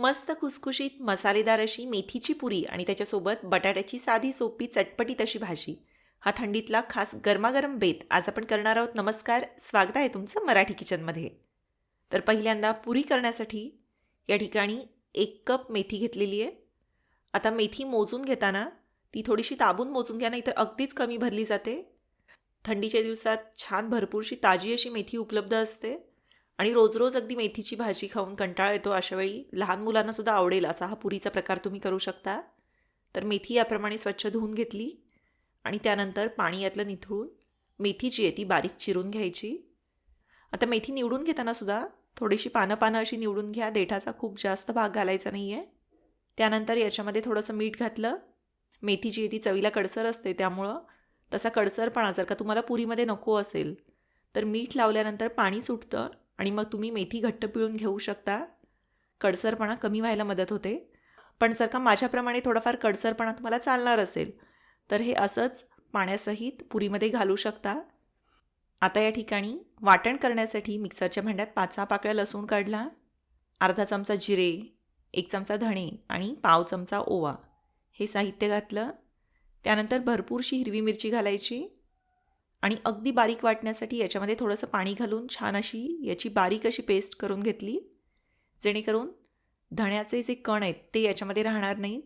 मस्त खुसखुशीत मसालेदार अशी मेथीची पुरी आणि त्याच्यासोबत बटाट्याची साधी सोपी चटपटीत अशी भाजी. हा थंडीतला खास गरमागरम बेत आज आपण करणार आहोत. नमस्कार. स्वागत आहे तुमचं मराठी किचनमध्ये. तर पहिल्यांदा पुरी करण्यासाठी या ठिकाणी एक कप मेथी घेतलेली आहे. आता मेथी मोजून घेताना ती थोडीशी ताबून मोजून घ्या नाही तर अगदीच कमी भरली जाते. थंडीच्या दिवसात छान भरपूरशी ताजी अशी मेथी उपलब्ध असते. आणि रोज रोज अगदी मेथीची भाजी खाऊन कंटाळा येतो अशावेळी लहान मुलांना सुद्धा आवडेल असा हा पुरीचा प्रकार तुम्ही करू शकता. तर मेथी याप्रमाणे स्वच्छ धुवून घेतली आणि त्यानंतर पाणी यातलं निथळून मेथी जी आहे ती बारीक चिरून घ्यायची. आता मेथी निवडून घेताना सुद्धा थोडीशी पानं पानं अशी निवडून घ्या देठाचा खूप जास्त भाग घालायचा नाही आहे त्यानंतर याच्यामध्ये थोडंसं मीठ घातलं. मेथी जी आहे ती चवीला कडसर असते त्यामुळं तसा कडसरपणा जर का तुम्हाला पुरीमध्ये नको असेल तर मीठ लावल्यानंतर पाणी सुटतं आणि मग तुम्ही मेथी घट्ट पिळून घेऊ शकता. कडसरपणा कमी व्हायला मदत होते. पण जर का माझ्याप्रमाणे थोडाफार कडसरपणा तुम्हाला चालणार असेल तर हे असंच पाण्यासहित पुरीमध्ये घालू शकता. आता या ठिकाणी वाटण करण्यासाठी मिक्सरच्या भांड्यात पाच सहा पाकळ्या लसूण काढला. अर्धा चमचा जिरे एक चमचा धणे आणि पाव चमचा ओवा हे साहित्य घातलं. त्यानंतर भरपूरशी हिरवी मिरची घालायची. आणि अगदी बारीक वाटण्यासाठी याच्यामध्ये थोडंसं पाणी घालून छान अशी याची बारीक अशी पेस्ट करून घेतली. जेणेकरून धण्याचे जे कण आहेत ते याच्यामध्ये राहणार नाहीत.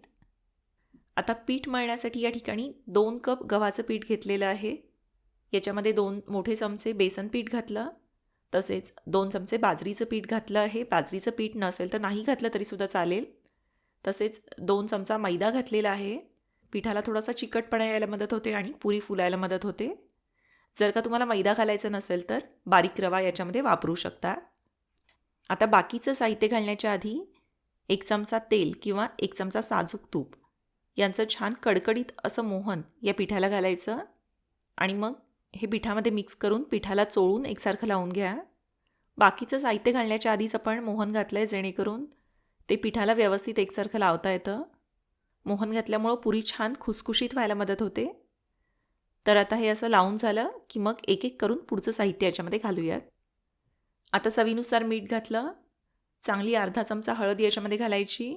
आता पीठ मळण्यासाठी या ठिकाणी दोन कप गव्हाचं पीठ घेतलेलं आहे. याच्यामध्ये दोन मोठे चमचे बेसन पीठ घातलं तसेच दोन चमचे बाजरीचं पीठ घातलं आहे. बाजरीचं पीठ नसेल तर नाही घातलं तरीसुद्धा चालेल. तसेच दोन चमचा मैदा घातलेला आहे. पिठाला थोडासा चिकटपणा यायला मदत होते आणि पुरी फुलायला मदत होते. जर का तुम्हाला मैदा घालायचा नसेल तर बारीक रवा याच्यामध्ये वापरू शकता. आता बाकीचं साहित्य घालण्याच्या आधी एक चमचा तेल किंवा एक चमचा साजूक तूप यांचं छान कडकडीत असं मोहन या पिठाला घालायचं आणि मग हे पिठामध्ये मिक्स करून पिठाला चोळून एकसारखं लावून घ्या. बाकीचं साहित्य घालण्याच्या आधीच आपण मोहन घातलं आहे जेणेकरून ते पिठाला व्यवस्थित एकसारखं लावता येतं. मोहन घातल्यामुळं पुरी छान खुसखुशीत व्हायला मदत होते. तर आता हे असं लावून झालं की मग एक एक करून पुढचं साहित्य याच्यामध्ये घालूयात. आता चवीनुसार मीठ घातलं चांगली अर्धा चमचा हळद याच्यामध्ये घालायची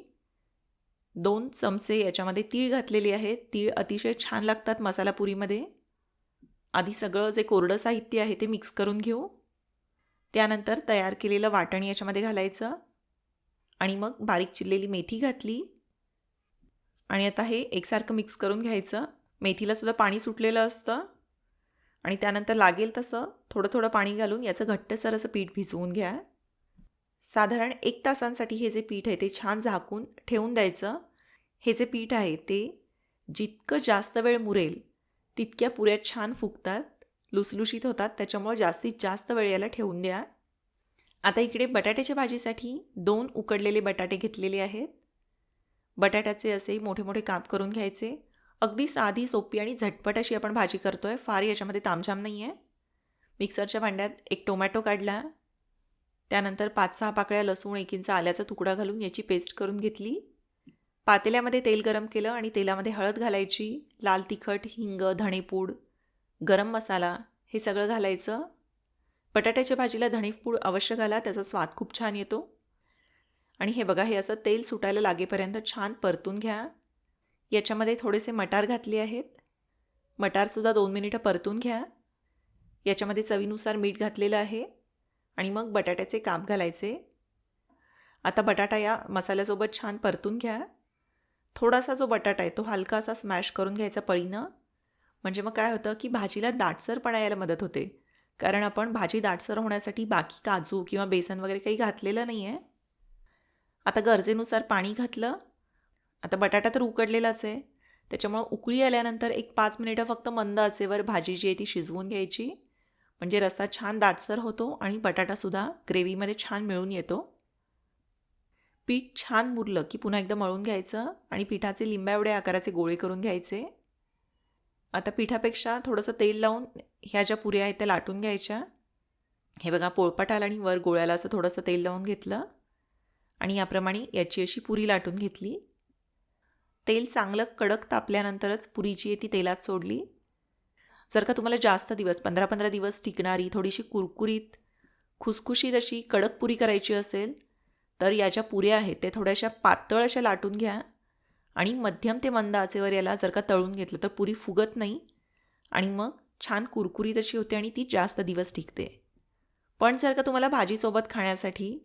दोन चमचे याच्यामध्ये तीळ घातलेले आहेत तीळ अतिशय छान लागतात मसाला पुरीमध्ये. आधी सगळं जे कोरडं साहित्य आहे ते मिक्स करून घेऊ. त्यानंतर तयार केलेलं वाटण याच्यामध्ये घालायचं. आणि मग बारीक चिरलेली मेथी घातली. आणि आता हे एकसारखं मिक्स करून घ्यायचं. मेथीलासुद्धा पाणी सुटलेलं असतं. आणि त्यानंतर लागेल तसं थोडं थोडं पाणी घालून याचं घट्टसर असं पीठ भिजवून घ्या. साधारण एक तासांसाठी हे जे पीठ आहे ते छान झाकून ठेवून द्यायचं. हे जे पीठ आहे ते जितकं जास्त वेळ मुरेल तितक्या पुऱ्या छान फुगतात लुसलुशीत होतात त्याच्यामुळं जास्तीत जास्त वेळ याला ठेवून द्या. आता इकडे बटाट्याच्या भाजीसाठी दोन उकडलेले बटाटे घेतलेले आहेत. बटाट्याचे असे मोठे मोठे काप करून घ्यायचे. अगदी साधी सोपी आणि झटपट अशी आपण भाजी करतो आहे फार याच्यामध्ये तामझाम नाही आहे मिक्सरच्या भांड्यात एक टोमॅटो काढला. त्यानंतर पाच सहा पाकळ्या लसूण एक इंच आल्याचा तुकडा घालून याची पेस्ट करून घेतली. पातेल्यामध्ये तेल गरम केलं आणि तेलामध्ये हळद घालायची. लाल तिखट हिंग धणेपूड गरम मसाला हे सगळं घालायचं. बटाट्याच्या भाजीला धणेपूड अवश्य घाला त्याचा स्वाद खूप छान येतो. आणि हे बघा हे असं तेल सुटायला लागेपर्यंत छान परतून घ्या. याच्यामध्ये थोडेसे मटार घातले आहेत. मटारसुद्धा दोन मिनिटं परतून घ्या. याच्यामध्ये चवीनुसार मीठ घातलेलं आहे आणि मग बटाट्याचे काप घालायचे. आता बटाटा या मसाल्यासोबत छान परतून घ्या. थोडासा जो बटाटा आहे तो हलका असा स्मॅश करून घ्यायचा पळीनं. म्हणजे मग काय होतं की भाजीला दाटसरपणा यायला मदत होते. कारण आपण भाजी दाटसर होण्यासाठी बाकी काजू किंवा बेसन वगैरे काही घातलेलं नाही आहे आता गरजेनुसार पाणी घातलं. आता बटाटा तर उकडलेलाच आहे. त्याच्यामुळं उकळी आल्यानंतर एक पाच मिनिटं फक्त मंद आचेवर भाजी जी आहे ती शिजवून घ्यायची. म्हणजे रस्सा छान दाटसर होतो आणि बटाटासुद्धा ग्रेव्हीमध्ये छान मिळून येतो. पीठ छान मुरलं की पुन्हा एकदा मळून घ्यायचं आणि पिठाचे लिंबा एवढे आकाराचे गोळे करून घ्यायचे. आता पिठापेक्षा थोडंसं तेल लावून ह्या ज्या पुऱ्या आहेत त्या लाटून घ्यायच्या. हे बघा पोळपाट आला आणि वर गोळ्याला असं थोडंसं तेल लावून घेतलं. आणि याप्रमाणे याची अशी पुरी लाटून घेतली. तेल चांगलं कडक तापल्यानंतरच पुरी जी आहे ती तेलात सोडली. जर का तुम्हाला जास्त दिवस पंधरा पंधरा दिवस टिकणारी थोडीशी कुरकुरीत खुसखुशीत अशी कडक पुरी करायची असेल तर या ज्या पुऱ्या आहेत ते थोड्याशा पातळ अशा लाटून घ्या. आणि मध्यम ते मंद आचेवर याला जर का तळून घेतलं तर पुरी फुगत नाही. आणि मग छान कुरकुरीत अशी होते आणि ती जास्त दिवस टिकते. पण जर का तुम्हाला भाजीसोबत खाण्यासाठी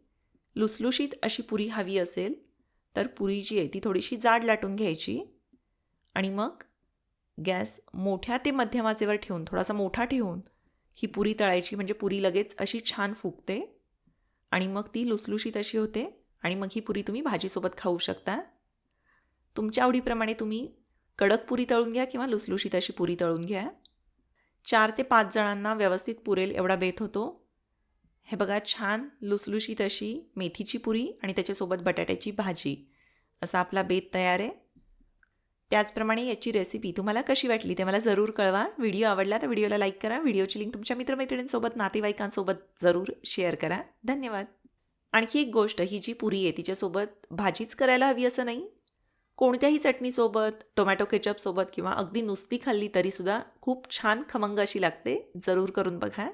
लुसलुशीत अशी पुरी हवी असेल तर पुरी जी आहे ती थोडीशी जाड लाटून घ्यायची. आणि मग गॅस मोठ्या ते मध्यमाचेवर ठेवून थोडासा मोठा ठेवून ही पुरी तळायची. म्हणजे पुरी लगेच अशी छान फुगते. आणि मग ती लुसलुशीत अशी होते. आणि मग ही पुरी तुम्ही भाजीसोबत खाऊ शकता. तुमच्या आवडीप्रमाणे तुम्ही कडक पुरी तळून घ्या किंवा लुसलुशीत अशी पुरी तळून घ्या. चार ते पाच जणांना व्यवस्थित पुरेल एवढा बेत होतो. हे बघा छान लुसलुशीत अशी मेथीची पुरी आणि त्याच्यासोबत बटाट्याची भाजी. असा आपला बेत तयार आहे. त्याचप्रमाणे याची रेसिपी तुम्हाला कशी वाटली ते मला जरूर कळवा. व्हिडिओ आवडला तर व्हिडिओला लाईक करा. व्हिडिओची लिंक तुमच्या मित्रमैत्रिणींसोबत नातेवाईकांसोबत जरूर शेअर करा. धन्यवाद. आणखी एक गोष्ट ही जी पुरी आहे तिच्यासोबत भाजीच करायला हवी असं नाही. कोणत्याही चटणीसोबत टोमॅटो केचपसोबत किंवा अगदी नुसती खाल्ली तरीसुद्धा खूप छान खमंग अशी लागते. जरूर करून बघा.